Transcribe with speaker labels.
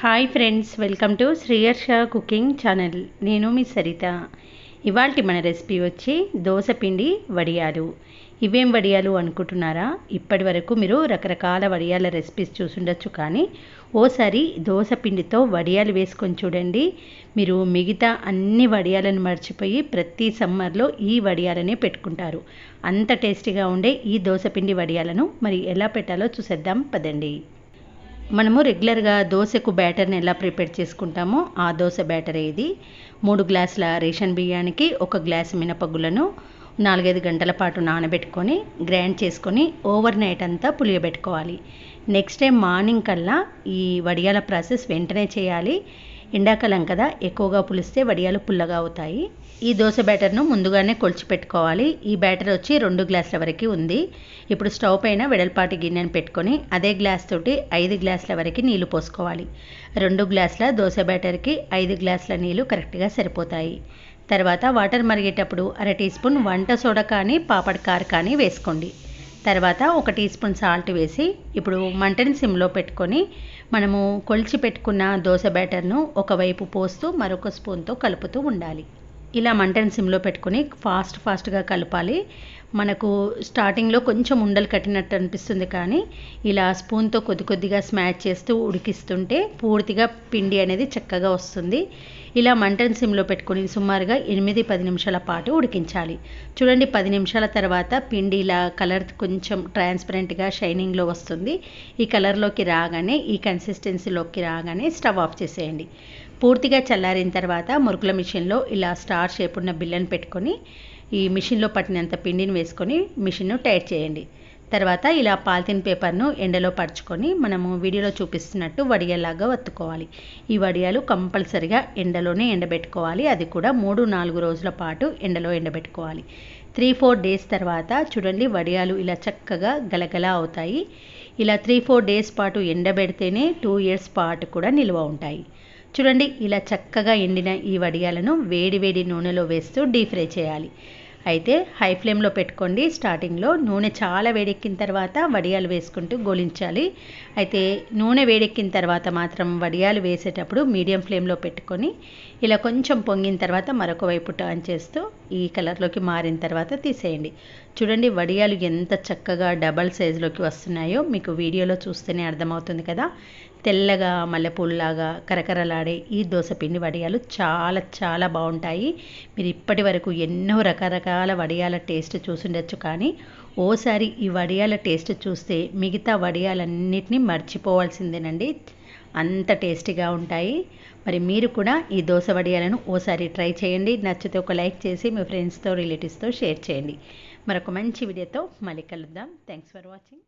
Speaker 1: Hi friends welcome to Sriyarsha cooking channel నేను మీ సరిత. ఇవాళ మన రెసిపీ వచ్చి దోసపిండి వడియాలు. ఇవేం వడియాలు అనుకుంటున్నారా? ఇప్పటి వరకు మీరు రకరకాల వడియాల రెసిపీస్ చూసుండొచ్చు కానీ ఓసారి దోశ పిండితో వడియాలు వేసుకొని చూడండి. మీరు మిగతా అన్ని వడియాలను మర్చిపోయి ప్రతి సమ్మర్లో ఈ వడియాలనే పెట్టుకుంటారు. అంత టేస్టీగా ఉండే ఈ దోసపిండి వడియాలను మరి ఎలా పెట్టాలో చూసేద్దాం పదండి. మనము రెగ్యులర్గా దోశకు బ్యాటర్ని ఎలా ప్రిపేర్ చేసుకుంటామో ఆ దోశ బ్యాటర్ ఇది. మూడు గ్లాసుల రేషన్ బియ్యానికి ఒక గ్లాసు మినపగులను నాలుగైదు గంటల పాటు నానబెట్టుకొని గ్రైండ్ చేసుకొని ఓవర్ నైట్ అంతా పులియబెట్టుకోవాలి. నెక్స్ట్ డే మార్నింగ్ కల్లా ఈ వడియాల ప్రాసెస్ వెంటనే చేయాలి. ఎండాకాలం కదా ఎక్కువగా పులిస్తే వడియాలు పుల్లగా అవుతాయి. ఈ దోశ బ్యాటర్ను ముందుగానే కొలిచి పెట్టుకోవాలి ఈ బ్యాటర్ వచ్చి రెండు గ్లాసుల వరకు ఉంది. ఇప్పుడు స్టవ్ పైన వెడల్పాటి గిన్నెను పెట్టుకొని అదే గ్లాస్ తోటి ఐదు గ్లాసుల వరకు నీళ్ళు పోసుకోవాలి. రెండు గ్లాసుల దోశ బ్యాటర్కి ఐదు గ్లాసుల నీళ్ళు కరెక్ట్గా సరిపోతాయి. తర్వాత వాటర్ మరిగేటప్పుడు అర టీ స్పూన్ వంట సోడా కానీ పాపడ్ కార్ కానీ వేసుకోండి. తర్వాత ఒక టీ స్పూన్ సాల్ట్ వేసి ఇప్పుడు మంటని సిమ్లో పెట్టుకొని మనము కొలిచి పెట్టుకున్న దోశ బ్యాటర్ను ఒకవైపు పోస్తూ మరొక స్పూన్తో కలుపుతూ ఉండాలి. ఇలా మంటను సిమ్లో పెట్టుకొని ఫాస్ట్ ఫాస్ట్గా కలపాలి. మనకు స్టార్టింగ్లో కొంచెం ఉండలు కట్టినట్టు అనిపిస్తుంది కానీ ఇలా స్పూన్తో కొద్ది కొద్దిగా స్మాష్ చేస్తూ ఉడికిస్తుంటే పూర్తిగా పిండి అనేది చక్కగా వస్తుంది. ఇలా మంటను సిమ్లో పెట్టుకొని సుమారుగా ఎనిమిది పది నిమిషాల పాటు ఉడికించాలి. చూడండి పది నిమిషాల తర్వాత పిండి ఇలా కలర్ కొంచెం ట్రాన్స్పరెంట్గా షైనింగ్లో వస్తుంది. ఈ కలర్లోకి రాగానే ఈ కన్సిస్టెన్సీలోకి రాగానే స్టవ్ ఆఫ్ చేసేయండి. పూర్తిగా చల్లారిన తర్వాత మురుకుల మిషన్లో ఇలా స్టార్ షేప్ ఉన్న బిల్లను పెట్టుకొని ఈ మిషన్లో పట్టినంత పిండిని వేసుకొని మిషన్ను టైట్ చేయండి. తర్వాత ఇలా పాలిథిన్ పేపర్ను ఎండలో పరుచుకొని మనము వీడియోలో చూపిస్తున్నట్టు వడియాలాగా వత్తుకోవాలి. ఈ వడియాలు కంపల్సరిగా ఎండలోనే ఎండబెట్టుకోవాలి. అది కూడా మూడు నాలుగు రోజుల పాటు ఎండలో ఎండబెట్టుకోవాలి. త్రీ ఫోర్ డేస్ తర్వాత చూడండి వడియాలు ఇలా చక్కగా గలగల అవుతాయి. ఇలా త్రీ ఫోర్ డేస్ పాటు ఎండబెడితేనే టూ ఇయర్స్ పాటు కూడా నిల్వ ఉంటాయి. చూడండి ఇలా చక్కగా ఎండిన ఈ వడియాలను వేడి వేడి నూనెలో వేస్తూ డీప్ ఫ్రై చేయాలి. అయితే హై ఫ్లేమ్లో పెట్టుకోండి. స్టార్టింగ్లో నూనె చాలా వేడెక్కిన తర్వాత వడియాలు వేసుకుంటూ గోలించాలి. అయితే నూనె వేడెక్కిన తర్వాత మాత్రం వడియాలు వేసేటప్పుడు మీడియం ఫ్లేమ్లో పెట్టుకొని ఇలా కొంచెం పొంగిన తర్వాత మరొక వైపు టర్న్ చేస్తూ ఈ కలర్లోకి మారిన తర్వాత తీసేయండి. చూడండి వడియాలు ఎంత చక్కగా డబల్ సైజులోకి వస్తున్నాయో మీకు వీడియోలో చూస్తేనే అర్థమవుతుంది కదా. తెల్లగా మల్లెపూలలాగా కరకరలాడే ఈ దోసపిండి వడియాలు చాలా చాలా బాగుంటాయి. మీరు ఇప్పటి వరకు ఎన్నో రకరకాల వడియాల టేస్ట్ చూసుండొచ్చు కానీ ఓసారి ఈ వడియాల టేస్ట్ చూస్తే మిగతా వడియాలన్నిటినీ మర్చిపోవాల్సిందేనండి. అంత టేస్టీగా ఉంటాయి. మరి మీరు కూడా ఈ దోశ వడియాలను ఓసారి ట్రై చేయండి. నచ్చితే ఒక లైక్ చేసి మీ ఫ్రెండ్స్తో రిలేటివ్స్తో షేర్ చేయండి. మరొక మంచి వీడియోతో మళ్ళీ కలుద్దాం. Thanks for watching.